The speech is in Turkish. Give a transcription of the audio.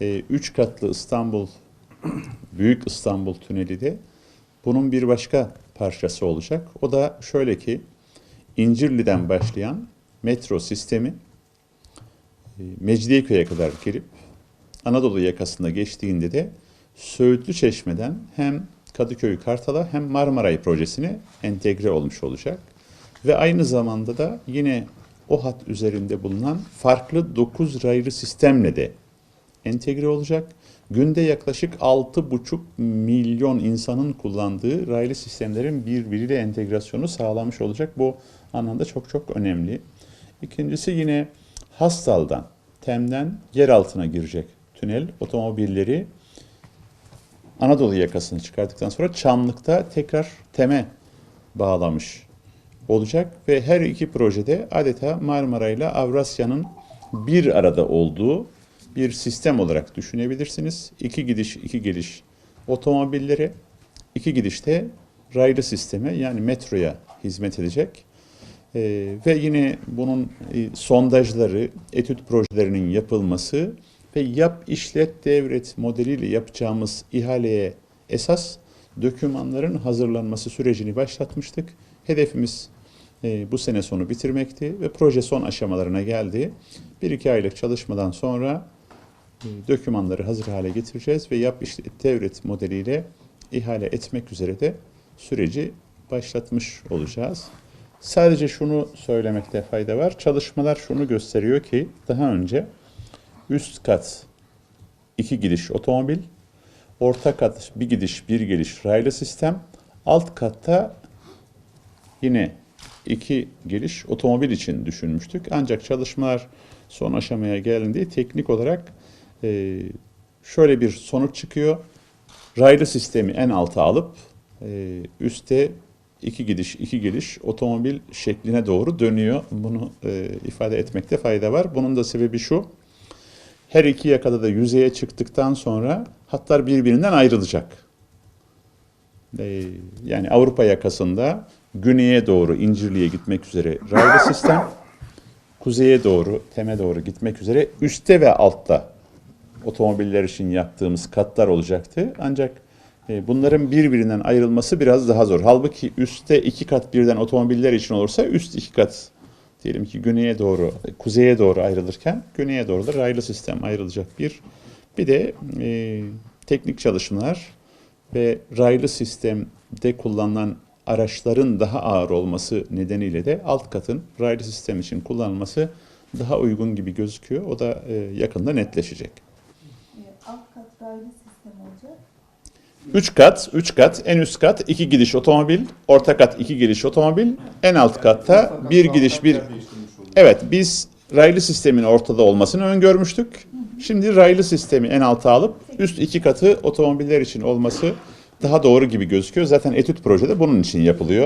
e, üç katlı İstanbul, Büyük İstanbul Tüneli de bunun bir başka parçası olacak. O da şöyle ki İncirli'den başlayan metro sistemi e, Mecidiyeköy'e kadar gelip Anadolu yakasında geçtiğinde de Söğütlü Çeşme'den hem Kadıköy Kartal'a hem Marmaray projesine entegre olmuş olacak. Ve aynı zamanda da yine o hat üzerinde bulunan farklı 9 raylı sistemle de entegre olacak. Günde yaklaşık 6,5 milyon insanın kullandığı raylı sistemlerin birbiriyle entegrasyonu sağlamış olacak. Bu anlamda çok çok önemli. İkincisi yine Hastal'dan, Tem'den yer altına girecek tünel otomobilleri Anadolu yakasını çıkarttıktan sonra Çamlık'ta tekrar Tem'e bağlamış olacak ve her iki projede adeta Marmara ile Avrasya'nın bir arada olduğu bir sistem olarak düşünebilirsiniz. İki gidiş, iki geliş otomobilleri, iki gidişte raylı sisteme yani metroya hizmet edecek. Ee, ve yine bunun e, sondajları, etüt projelerinin yapılması ve yap işlet devret modeliyle yapacağımız ihaleye esas dokümanların hazırlanması sürecini başlatmıştık. Hedefimiz e, bu sene sonu bitirmekti ve proje son aşamalarına geldi. Bir iki aylık çalışmadan sonra dokümanları hazır hale getireceğiz ve yap işlet devret modeliyle ihale etmek üzere de süreci başlatmış olacağız. Sadece şunu söylemekte fayda var. Çalışmalar şunu gösteriyor ki daha önce üst kat iki gidiş otomobil, orta kat bir gidiş bir geliş raylı sistem, alt katta yine iki geliş otomobil için düşünmüştük. Ancak çalışmalar son aşamaya geldiğinde teknik olarak e, şöyle bir sonuç çıkıyor. Raylı sistemi en alta alıp e, üste iki gidiş iki geliş otomobil şekline doğru dönüyor. Bunu e, ifade etmekte fayda var. Bunun da sebebi şu. Her iki yakada da yüzeye çıktıktan sonra hatlar birbirinden ayrılacak. E, yani Avrupa yakasında güneye doğru İncirli'ye gitmek üzere raylı sistem, kuzeye doğru, Tem'e doğru gitmek üzere üstte ve altta otomobiller için yaptığımız katlar olacaktı. Ancak e, bunların birbirinden ayrılması biraz daha zor. Halbuki üstte iki kat birden otomobiller için olursa üst iki kat diyelim ki güneye doğru, kuzeye doğru ayrılırken güneye doğru da raylı sistem ayrılacak bir. Bir de e, teknik çalışmalar ve raylı sistemde kullanılan araçların daha ağır olması nedeniyle de alt katın raylı sistem için kullanılması daha uygun gibi gözüküyor. O da e, yakında netleşecek. E, alt kat raylı sistem olacak. 3 kat, 3 kat, en üst kat 2 gidiş otomobil, orta kat 2 gidiş otomobil, en alt katta bir gidiş bir... Evet, biz raylı sistemin ortada olmasını öngörmüştük. Şimdi raylı sistemi en alta alıp üst iki katı otomobiller için olması daha doğru gibi gözüküyor. Zaten etüt projede bunun için yapılıyor.